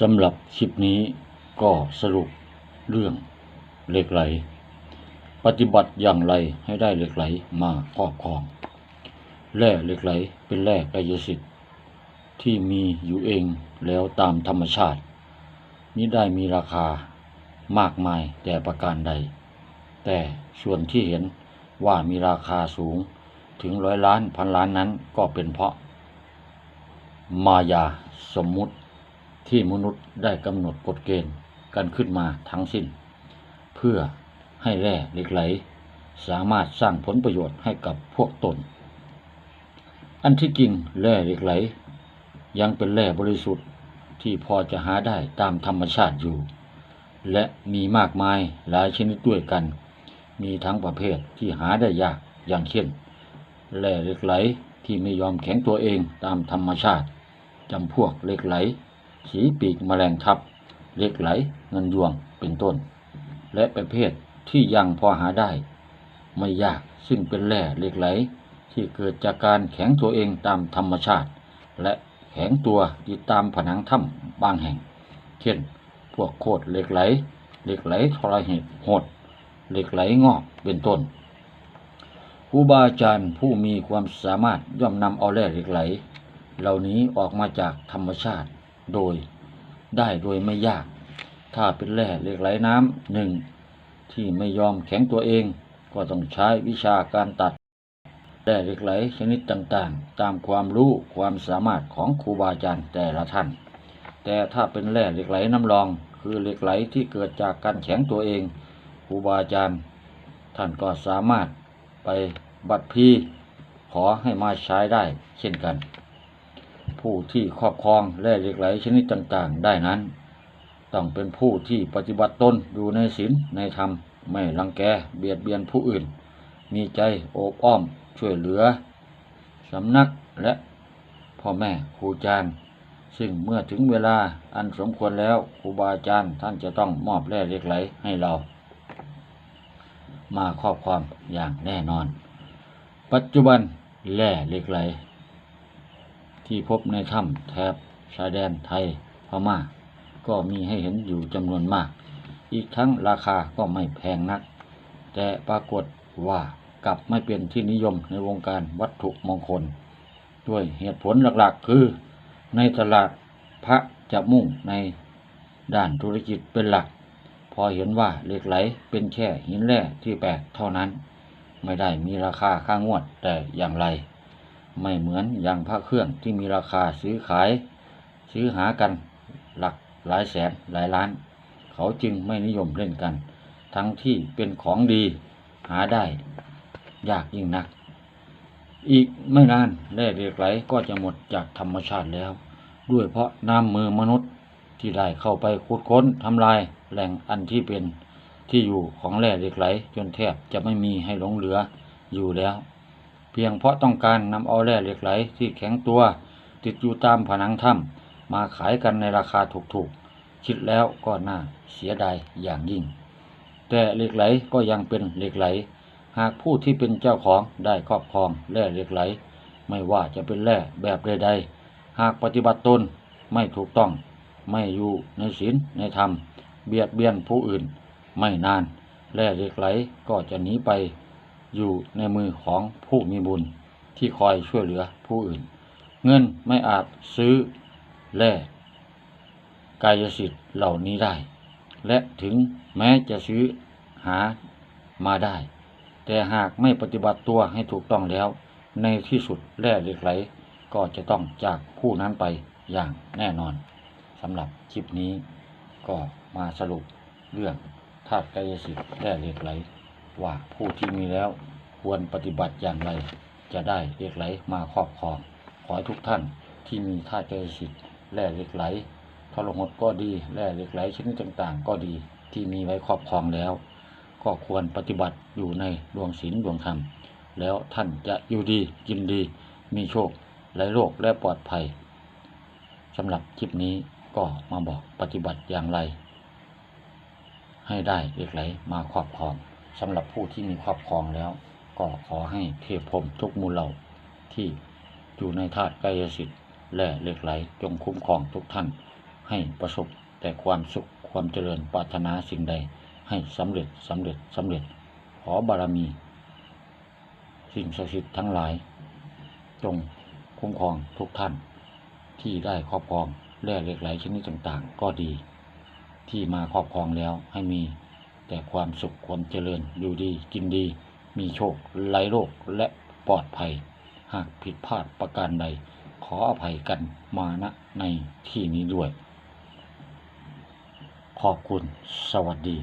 สำหรับคลิปนี้ก็สรุปเรื่องเหล็กไหล ปฏิบัติอย่างไรให้ได้เหล็กไหลมาครอบครองแร่เหล็กไหลเป็นแร่กายสิทธิ์ที่มีอยู่เองแล้วตามธรรมชาติมิได้มีราคามากมายแต่ประการใด แต่ส่วนที่เห็นว่ามีราคาสูงถึงร้อยล้านพันล้านนั้นก็เป็นเพราะ มายาสมมุติ ที่มนุษย์ได้กำหนดกฎเกณฑ์กันขึ้นมาทั้งสิ้น เพื่อให้แร่เหล็กไหล สามารถสร้างผลประโยชน์ให้กับพวกตน อันที่จริงแร่เหล็กไหล ยังเป็นแร่บริสุทธิ์ที่พอจะหาได้ตามธรรมชาติอยู่ และมีมากมายหลายชนิดด้วยกัน มีทั้งประเภทที่หาได้ยากอย่างเช่นแร่เหล็กไหลที่ไม่ยอมแข็งตัวเองตามธรรมชาติจำพวกเหล็กไหล สีปีกแมลงทับเหล็กไหลเงินยวงเป็นต้น และประเภทที่ยังพอหาได้ ไม่ยากซึ่งเป็นแร่เหล็กไหล ที่เกิดจากการแข็งตัวเองตามธรรมชาติ และแข็งตัวติดตามผนังถ้ำบางแห่ง เช่น พวกโคดเหล็กไหลเหล็กไหลทรหิตหดเหล็กไหลงอกเป็นต้นครูบาอาจารย์ผู้มีความสามารถย่อมนำเอาแร่เหล็กไหล เหล่านี้ออกมาจากธรรมชาติ โดยได้โดยไม่ยาก ถ้าเป็นแร่เหล็กไหลน้ำหนึ่งที่ไม่ยอมแข็งตัวเอง ก็ต้องใช้วิชาการตัดแร่เหล็กไหลชนิดต่างๆ ตามความรู้ความสามารถของครูบาอาจารย์แต่ละท่าน แต่ถ้าเป็นแร่เหล็กไหลน้ำรอง คือเหล็กไหลที่เกิดจากการแข็งตัวเองครูบาอาจารย์ ท่านก็สามารถไปบัตรพีขอให้มาใช้ได้เช่นกัน ผู้ที่ครอบครองแร่เหล็กไหลชนิดต่างๆ ได้นั้น ต้องเป็นผู้ที่ปฏิบัติตนอยู่ในศีลในธรรม ไม่รังแกเบียดเบียนผู้อื่น มีใจโอบอ้อมช่วยเหลือสำนักและพ่อแม่ครูอาจารย์ ซึ่งเมื่อถึงเวลาอันสมควรแล้วครูบาอาจารย์ท่านจะต้องมอบแร่เหล็กไหลให้เรา มาครอบครองอย่างแน่นอน ปัจจุบันแร่เหล็กไหล ที่พบในถ้ำแถบชายแดนไทยพม่า ก็มีให้เห็นอยู่จำนวนมาก อีกทั้งราคาก็ไม่แพงนัก แต่ปรากฏว่ากลับไม่เป็นที่นิยมในวงการวัตถุมงคล ด้วยเหตุผลหลักๆ คือ ในตลาดพระจะมุ่งในด้านธุรกิจเป็นหลัก พอเห็นว่าเหล็กไหลเป็นแค่หินแร่ที่แปลกเท่านั้น ไม่ได้มีราคาค่างวดแต่อย่างไร ไม่เหมือนอย่างพระเครื่องที่มีราคาซื้อขาย ซื้อหากันหลักหลายแสนหลายล้าน เขาจึงไม่นิยมเล่นกัน ทั้งที่เป็นของดีหาได้ยากยิ่งนัก อีกไม่นานแร่เหล็กไหลก็จะหมดจากธรรมชาติแล้ว ด้วยเพราะน้ำมือมนุษย์ที่ได้เข้าไปขุดค้นทำลายแหล่งอันที่เป็นที่อยู่ของแร่เหล็กไหลจนแทบจะไม่มีให้หลงเหลืออยู่แล้ว เพียงเพราะต้องการนำเอาแร่เหล็กไหลที่แข็งตัว ติดอยู่ตามผนังถ้ำมาขายกันในราคาถูกๆ คิดแล้วก็น่าเสียดายอย่างยิ่ง แต่เหล็กไหลก็ยังเป็นเหล็กไหล หากผู้ที่เป็นเจ้าของได้ครอบครองแร่เหล็กไหล ไม่ว่าจะเป็นแร่แบบใดๆ หากปฏิบัติตนไม่ถูกต้อง ไม่อยู่ในศีลในธรรม เบียดเบียนผู้อื่น ไม่นานแร่เหล็กไหลก็จะหนีไป อยู่ในมือของผู้มีบุญที่คอยช่วยเหลือผู้อื่น เงินไม่อาจซื้อแร่กายสิทธิ์เหล่านี้ได้ และถึงแม้จะซื้อหามาได้ แต่หากไม่ปฏิบัติตัวให้ถูกต้องแล้ว ในที่สุดแร่เหล็กไหลก็จะต้องจากผู้นั้นไปอย่างแน่นอนสำหรับคลิปนี้ก็มาสรุปเรื่องธาตุกายสิทธิ์แร่เหล็กไหลว่าผู้ที่มีแล้ว ควรปฏิบัติอย่างไร จะได้เหล็กไหลมาครอบครอง ขอให้ทุกท่านที่มีธาตุกายสิทธิ์แร่เหล็กไหลทรหดก็ดีแร่เหล็กไหลชนิดต่างๆ ก็ดีที่มีไว้ครอบครองแล้ว ก็ควรปฏิบัติอยู่ในดวงศีลดวงธรรม แล้วท่านจะอยู่ดีกินดี มีโชคไรโรคและปลอดภัยสำหรับคลิปนี้ก็มาบอกปฏิบัติอย่างไร ให้ได้เหล็กไหลมาครอบครองสำหรับผู้ที่มีครอบครองแล้ว ก็ขอให้เทพพรมทุกมูลเหล่าที่อยู่ในธาตุกายสิทธิ์และเหล็กไหลจงคุ้มครองทุกท่าน ให้ประสบแต่ความสุขความเจริญปรารถนาสิ่งใด ให้สำเร็จสำเร็จสำเร็จ ขอบารมี สิ่งศักดิ์สิทธิ์ทั้งหลาย จงคุ้มครองทุกท่าน ที่ได้ครอบครองแร่เหล็กไหลชนิดต่างๆ ก็ดี ที่มาครอบครองแล้วให้มีแต่ความสุขความเจริญอยู่ดีกินดี มีโชคไร้โรคและปลอดภัย หากผิดพลาดประการใด ขออภัยกันมาณในที่นี้ด้วย ขอบคุณสวัสดี